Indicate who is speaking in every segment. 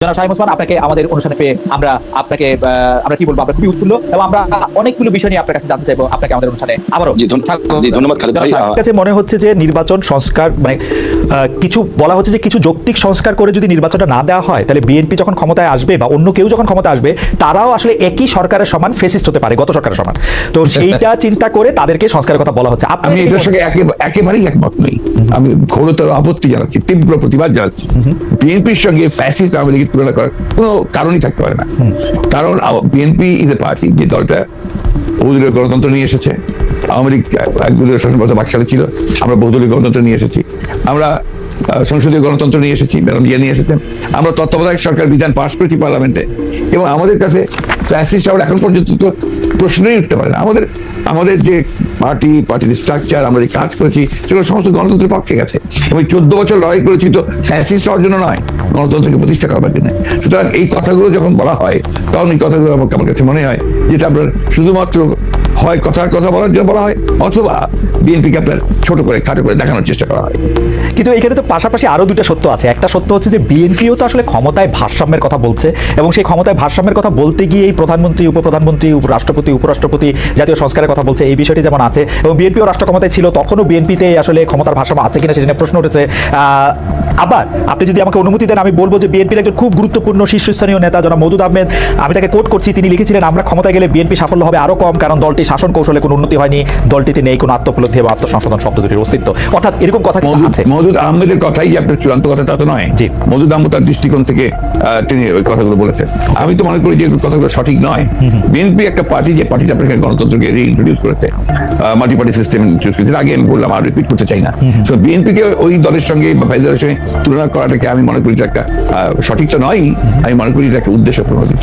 Speaker 1: জনাব শাহিম ওসমান আপনাকে আমাদের অনুষ্ঠানে পেয়ে আমরা আপনাকে আমরা কি বলব আমরা খুবই উৎফুল্ল এবং আমরা অনেকগুলো বিষয় নিয়ে আপনার কাছে জানতে চাইব আপনাকে আমাদের অনুষ্ঠানে। আবারও
Speaker 2: জি, ধন্য- জি, ধন্যবাদ খালেদ ভাই।
Speaker 3: আমার কাছে মনে হচ্ছে যে নির্বাচন সংস্কার মানে কিছু বলা হচ্ছে যে কিছু যৌক্তিক সংস্কার করে যদি নির্বাচনটা না দেওয়া হয় তাহলে বিএনপি যখন ক্ষমতায় আসবে বা অন্য কেউ যখন ক্ষমতা আসবে তারাও আসলে একই সরকারের সমান ফেসিস্ট হতে পারে গত সরকারের সমান। তো সেইটা চিন্তা করে তাদেরকে সংস্কারের কথা বলা হচ্ছে। আপনি
Speaker 4: এটার সঙ্গে একেবারেই একমত নই। আমি ঘোরতর আপত্তি জানাচ্ছি তীব্র প্রতিবাদ জানাচ্ছি। বিএনপির সঙ্গে ফ্যাসিস্ট আওয়ামী লীগের তুলনা করার কোনো কারণই থাকতে পারে না। কারণ বিএনপি ইজ এ পার্টি যে দলটা বহুদলীয় গণতন্ত্র নিয়ে এসেছে। আওয়ামী লীগ একদলীয় শাসন ব্যবস্থা বাকশালে ছিল আমরা বহুদলীয় গণতন্ত্র নিয়ে এসেছি। আমরা সংসদীয় গণতন্ত্র নিয়ে এসেছি ম্যাডাম ইয়ে নিয়ে এসেছেন। আমরা তত্ত্বাবধায়ক সরকার বিধান পাশ করেছি পার্লামেন্টে। এবং আমাদের কাছে ফ্যাসিস্ট আবার এখন পর্যন্ত তো প্রশ্নই উঠতে পারে না। আমাদের আমাদের যে পার্টি পার্টির স্ট্রাকচার আমরা যে কাজ করেছি, সেগুলো সমস্ত গণতন্ত্রের পক্ষে গেছে। এবং চোদ্দ বছর লড়াই করেছি তো ফ্যাসিস্ট জন্য নয়, গণতন্ত্রকে প্রতিষ্ঠা করার জন্য। সুতরাং এই কথাগুলো যখন বলা হয়, তখন এই কথাগুলো আমাকে আমার কাছে মনে হয়, যেটা আপনার শুধুমাত্র হয় কথার কথা বলার জন্য বলা হয়, অথবা বিএনপিকে আপনার ছোট করে, খাটো করে দেখানোর চেষ্টা করা হয়।
Speaker 3: কিন্তু এখানে তো পাশাপাশি আরও দুটো সত্য আছে। একটা সত্য হচ্ছে যে বিএনপিও তো আসলে ক্ষমতায় ভারসাম্যের কথা বলছে, এবং সেই ক্ষমতায় ভারসাম্যের কথা বলতে গিয়ে এই প্রধানমন্ত্রী, উপপ্রধানমন্ত্রী রাষ্ট্রপতি উপরাষ্ট্রপতি জাতীয় সংস্কারের কথা বলছে, এই বিষয়টি যেমন আছে, এবং বিএনপিও রাষ্ট্র ক্ষমতায় ছিল, তখনও বিএনপিতে আসলে ক্ষমতার ভারসাম্য আছে কিনা সেটা প্রশ্ন উঠেছে। আবার আপনি যদি আমাকে অনুমতি দেন আমি বলব যে বিএনপির একজন খুব গুরুত্বপূর্ণ শীর্ষস্থানীয় নেতা জনাব মদুদ আহমেদ আমি তাকে কোট করছি। তিনি লিখেছিলেন আমরা ক্ষমতায় গেলে বিএনপি সাফল্য হবে আরও কম কারণ দলটি শাসন কৌশলে কোনো উন্নতি হয়নি। দলটিতে নেই কোনো আত্মোপলব্ধি বা আত্মসংশোধন শব্দ দুটির অস্তিত্ব। অর্থাৎ এরকম কথা আছে?
Speaker 4: মজুদ আহমেদের কথাই আপনার চূড়ান্ত কথা তা তো নয়।
Speaker 3: জি।
Speaker 4: মজুদ আহমদ তার দৃষ্টিকোণ থেকে তিনি ওই কথাগুলো বলেছেন। আমি তো মনে করি যে কথাগুলো সঠিক নয়। বিএনপি একটা পার্টি যে পার্টিটা আপনাকে গণতন্ত্রকে রিইন্ট্রোডিউস করেছে মাল্টি পার্টি সিস্টেম ইন্ট্রোডিউস করেছে আগে আমি বললাম আর রিপিট করতে চাই না। তো বিএনপিকে ওই দলের সঙ্গে বা ফাইজারের সঙ্গে তুলনা করাটাকে আমি মনে করি একটা আহ, সঠিক তো নয় আমি মনে করি এটা একটা উদ্দেশ্য প্রণোদিত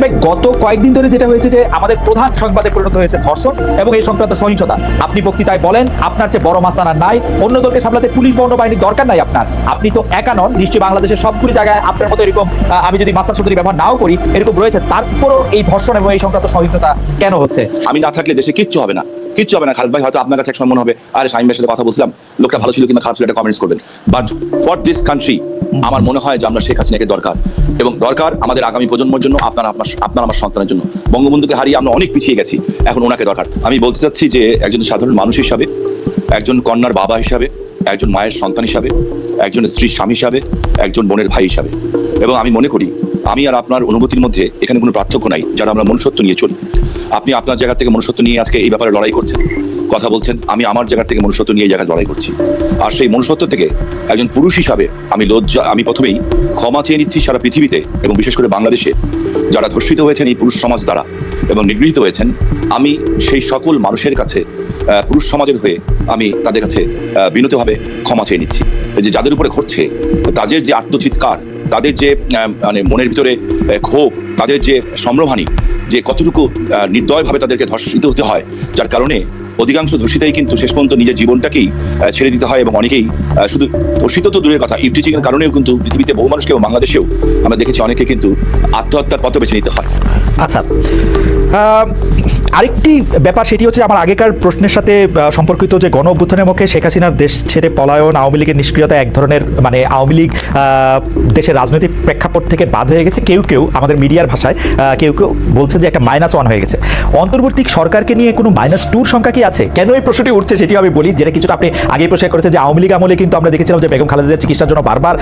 Speaker 1: ভাই গত কয়েকদিন ধরে যেটা হয়েছে যে আমাদের প্রধান সংবাদে পরিণত হয়েছে ধর্ষণ এবং এই সংক্রান্ত সহিংসতা। আপনি বক্তৃতায় বলেন আপনার চেয়ে বড় মাসানা নাই অন্য দলকে সামলাতে পুলিশ বর্ণ বাহিনীর দরকার নাই আপনার। আপনি তো একা নন নিশ্চয়ই বাংলাদেশের সবগুলি জায়গায় আপনার মতো এরকম আমি যদি মাস্টার শব্দটি ব্যবহার নাও করি এরকম রয়েছে তারপরও এই ধর্ষণ এবং এই সংক্রান্ত সহিংসতা কেন হচ্ছে?
Speaker 2: আমি না থাকলে দেশে কিচ্ছু হবে না। কিচ্ছু হবে না, খালেদ ভাই, হয়তো আপনার কাছে একসময় মনে হবে, আরে শাহিম ভাইয়ের সাথে কথা বলছিলাম, লোকটা ভালো ছিল কিংবা খারাপ ছিল এটা কমেন্টস করবেন। বাট ফর দিস কান্ট্রি আমার মনে হয় যে আমরা শেখ হাসিনাকে দরকার। এবং দরকার আমাদের আগামী প্রজন্মের জন্য, আপনার আপনার আপনার আমার সন্তানের জন্য। বঙ্গবন্ধুকে হারিয়ে আমরা অনেক পিছিয়ে গেছি, এখন ওনাকে দরকার। আমি বলতে চাচ্ছি যে একজন সাধারণ মানুষ হিসাবে, একজন কন্যার বাবা হিসাবে, একজন মায়ের সন্তান হিসাবে, একজন স্ত্রীর স্বামী হিসাবে, একজন বোনের ভাই হিসাবে। এবং আমি মনে করি আমি আর আপনার অনুভূতির মধ্যে এখানে কোনো পার্থক্য নাই যারা আমরা মনুষ্যত্ব নিয়ে চলি। আপনি আপনার জায়গা থেকে মনুষ্যত্ব নিয়ে আজকে এই ব্যাপারে লড়াই করছেন। কথা বলছেন, আমি আমার জায়গা থেকে মনুষ্যত্ব নিয়ে এই জায়গায় লড়াই করছি। আর সেই মনুষ্যত্ব থেকে একজন পুরুষ হিসাবে আমি লজ্জা আমি প্রথমেই ক্ষমা চেয়ে নিচ্ছি সারা পৃথিবীতে এবং বিশেষ করে বাংলাদেশে, যারা ধর্ষিত হয়েছেন এই পুরুষ সমাজ দ্বারা। এবং নিগৃহীত হয়েছেন, আমি সেই সকল মানুষের কাছে পুরুষ সমাজের হয়ে আমি তাদের কাছে বিনীতভাবে ক্ষমা চেয়ে নিচ্ছি। যে যাদের উপরে ঘটছে, তাদের যে আত্মচিৎকার, তাদের যে মানে মনের ভিতরে ক্ষোভ, তাদের যে সম্ভ্রমানি, যে কতটুকু নির্দয়ভাবে তাদেরকে ধর্ষিত হতে হয়, যার কারণে অধিকাংশ ধর্ষিতাই কিন্তু শেষ পর্যন্ত নিজের জীবনটাকেই ছেড়ে দিতে হয় এবং অনেকেই শুধু ধর্ষিত তো দূরের কথা ইফটিচিং এর কারণেও কিন্তু পৃথিবীতে বহু মানুষকে এবং বাংলাদেশেও আমরা দেখেছি অনেকে কিন্তু আত্মহত্যার পথ বেছে নিতে হয়।
Speaker 3: আচ্ছা আরেকটি ব্যাপার সেটি হচ্ছে আমার আগেকার প্রশ্নের সাথে সম্পর্কিত যে গণ অভ্যুত্থানের মুখে শেখ হাসিনার দেশ ছেড়ে পলায়ন, আওয়ামী লীগের নিষ্ক্রিয়তা এক ধরনের মানে আওয়ামী লীগ দেশের রাজনৈতিক প্রেক্ষাপট থেকে বাদ হয়ে গেছে। কেউ কেউ আমাদের মিডিয়ার ভাষায় কেউ কেউ বলছে যে একটা মাইনাস ওয়ান হয়ে গেছে। অন্তর্বর্তী সরকারকে নিয়ে কোনো মাইনাস টুর সংখ্যা কি আছে? কেন এই প্রশ্নটি উঠছে সেটি আমি বলি, যেটা কিছুটা আপনি আগে প্রশ্ন করেছে যে আওয়ামী লীগ আমলে কিন্তু আমরা দেখেছিলাম যে বেগম খালেদা জিয়ার চিকিৎসার জন্য বারবার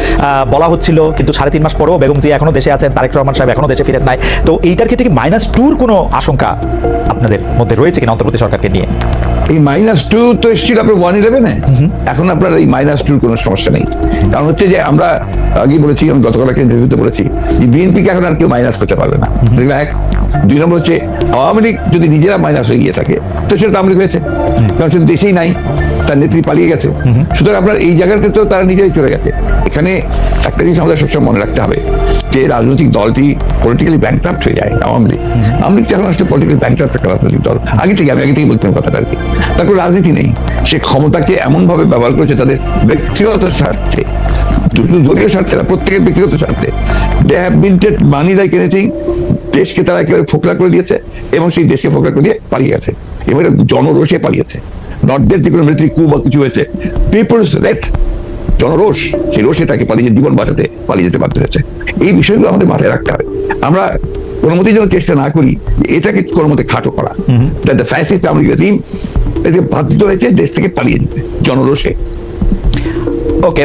Speaker 3: বলা হচ্ছিল, কিন্তু সাড়ে তিন মাস পরেও বেগম জিয়া এখনও দেশে আছেন, তারেক রহমান সাহেব এখনও দেশে ফিরেন নাই। তো এইটার ক্ষেত্রে কি মাইনাস টুর কোনো আশঙ্কা? আপনাদের মধ্যে রয়েছে কিনা অন্তর্বর্তী সরকারকে নিয়ে?
Speaker 4: এই মাইনাস টু তো এসেছিল আপনার ওয়ান ইলেভেনে এখন আপনার এই মাইনাস টুর কোনো সমস্যা নেই। কারণ হচ্ছে যে আমরা আগে বলেছি আমি গতকাল একটা ইন্টারভিউতে বলেছি যে বিএনপিকে এখন আর কেউ মাইনাস করতে পারবে না। এক। দুই নম্বর হচ্ছে আওয়ামী লীগ যদি নিজেরা মাইনাস হয়ে গিয়ে থাকে তো সেটা তো আওয়ামী লীগ হয়েছে। কারণ সেটা দেশেই নাই তার নেত্রী পালিয়ে গেছে। সুতরাং আপনার এই জায়গাতে তো তারা নিজেরাই চলে গেছে। এখানে একটা জিনিস আমাদের সবসময় মনে রাখতে হবে। যে রাজনৈতিক দলটি পলিটিক্যালি ব্যাংক্রাফ্ট হয়ে যায় আওয়ামী লীগ। আওয়ামী লীগ এখন আসলে পলিটিক্যালি ব্যাংক্রাফ্ট একটা রাজনৈতিক দল আগে থেকে আমি আগে থেকে বলতাম কথাটা আর কি তার কোনো রাজনীতি নেই। সে ক্ষমতাকে এমনভাবে ব্যবহার করেছে তাদের ব্যক্তিগত স্বার্থে শুধু দলীয় স্বার্থে না প্রত্যেকের ব্যক্তিগত স্বার্থে। They have been money like anything দেশকে তারা একেবারে ফোকলা করে দিয়েছে এবং সেই দেশকে ফোকলা করে দিয়ে পালিয়ে গেছে। এবারে জনরোষে পালিয়েছে। নর্থদের যে কোনো মিলিটারি কু বা কিছু হয়েছে। পিপলস রেট জনরোষ সেই রোষে তাকে পালিয়ে জীবন বাঁচাতে পালিয়ে যেতে বাধ্য হয়েছে। এই বিষয়গুলো আমাদের মাথায় রাখতে হবে। আমরা কোনো মতেই যেন চেষ্টা না করি এটাকে কোনো মতে খাটো করা। দ্য ফ্যাসিস্ট আওয়ামী রেজিম এতে বাধ্য হয়েছে দেশ থেকে পালিয়ে যেতে জনরোষে।
Speaker 3: ওকে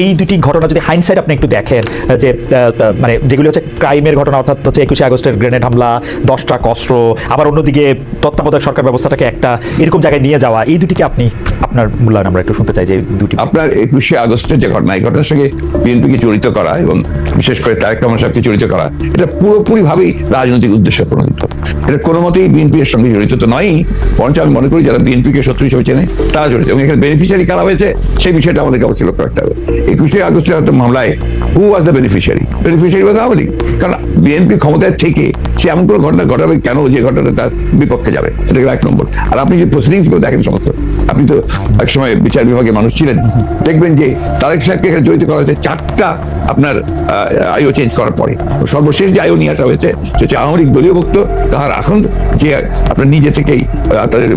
Speaker 3: এই দুটি ঘটনা যদি হাইন্ডসাইড আপনি একটু দেখেন যে মানে যেগুলি হচ্ছে ক্রাইমের ঘটনা, অর্থাৎ হচ্ছে একুশে আগস্টের গ্রেনেড হামলা, দশটা কষ্ট আবার অন্যদিকে তত্ত্বাবধায়ক সরকার ব্যবস্থাটাকে একটা এরকম জায়গায় নিয়ে যাওয়া, এই দুটিকে আপনি আপনার মূল্যায়ন আমরা একটু শুনতে চাই যে দুটি
Speaker 4: আপনার একুশে আগস্টের যে ঘটনা, এই ঘটনার সঙ্গে বিএনপিকে জড়িত করা এবং বিশেষ করে তারেক রহমান সাহেবকে জড়িত করা, এটা পুরোপুরি ভাবেই রাজনৈতিক উদ্দেশ্য প্রণোদিত। এটা কোনো মতেই বিএনপি এর সঙ্গে জড়িত তো নয়ই, বরঞ্চ আমি মনে করি যারা বিএনপিকে শত্রু হিসেবে চেনে, তারা জড়িত। এবং এখানে বেনিফিশিয়ারি কারা হয়েছে, সেই বিষয়টা আমাদেরকে অবশ্যই লক্ষ্য রাখতে হবে। একুশে আগস্টের মামলায় who was the beneficiary beneficiary was Awami. কারণ বিএনপি ক্ষমতায় থেকে সে এমন কোনো ঘটনা ঘটাবে কেন? যে ঘটনাটা তার বিপক্ষে যাবে। এটা এক নম্বর। আর আপনি যে প্রসিডিংসগুলো দেখেন সমস্ত। আপনি তো এক সময় বিচার বিভাগে মানুষ ছিলেন। দেখবেন যে তারেক সাহেবকে এখানে জড়িত করা হয়েছে চারটা আপনার আইও চেঞ্জ করার পরে। সর্বশেষ যে আইও নিয়ে আসা হয়েছে সে হচ্ছে আওয়ামী দলীয় ভক্ত তাহার এখন যে আপনার নিজে থেকেই তাদের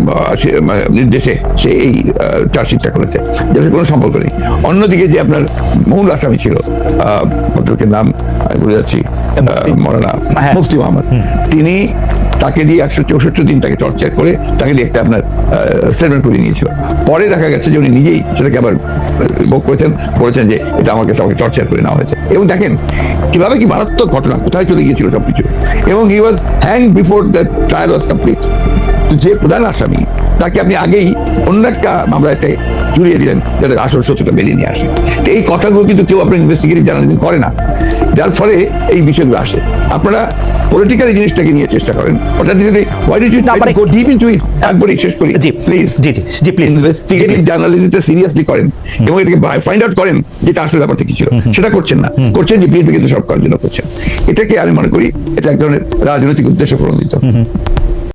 Speaker 4: নির্দেশে সে এই চার্জশিটটা করেছে। যাদের কোনো সম্পর্ক নেই। অন্যদিকে যে আপনার মূল আসামি ছিল আহ, নাম ভুলে যাচ্ছি। মৌলানা
Speaker 3: হ্যাঁ।
Speaker 4: মুফতি মোহাম্মদ। তিনি তাকে দিয়ে একশো চৌষট্টি দিন তাকে টর্চার করে তাকে দিয়ে একটা আপনার স্টেটমেন্ট করে নিয়েছিল। পরে দেখা গেছে যে উনি নিজেই সেটাকে আবার ভোগ করেছেন বলেছেন যে এটা কাছে আমাকে টর্চার করে নেওয়া হয়েছে। এবং দেখেন কীভাবে কি মারাত্মক ঘটনা কোথায় চলে গিয়েছিল সবকিছু। এবং he was hang before the trial was complete যে প্রধান আসামি তাকে আপনি আগেই অন্য একটা মামলাতে জুড়িয়ে দিলেন যাতে আসল সত্যটা বেরিয়ে নিয়ে আসে। তো এই কথাগুলো কিন্তু কেউ আপনার ইনভেস্টিগেটিভ জার্নালিজম করে না। যার ফলে এই বিষয়গুলো আসে। আপনারা পলিটিক্যাল জিনিসটাকে নিয়ে চেষ্টা করেন। ওটা যদি ডিড ইউ
Speaker 3: না,
Speaker 4: গো ডিপ ইনটু ইট শেষ করি।
Speaker 3: জি
Speaker 4: প্লিজ
Speaker 3: জি জি জি প্লিজ
Speaker 4: ইনভেস্টিগেটিভ জার্নালিজমটা সিরিয়াসলি করেন। এবং এটাকে ফাইন্ড আউট করেন যেটা আসলে ব্যাপারটা কি ছিল। সেটা করছেন না। করছেন যে বিএনপি কিন্তু সব করার জন্য করছেন। এটাকে আমি মনে করি এটা এক ধরনের রাজনৈতিক উদ্দেশ্য প্রণোদিত।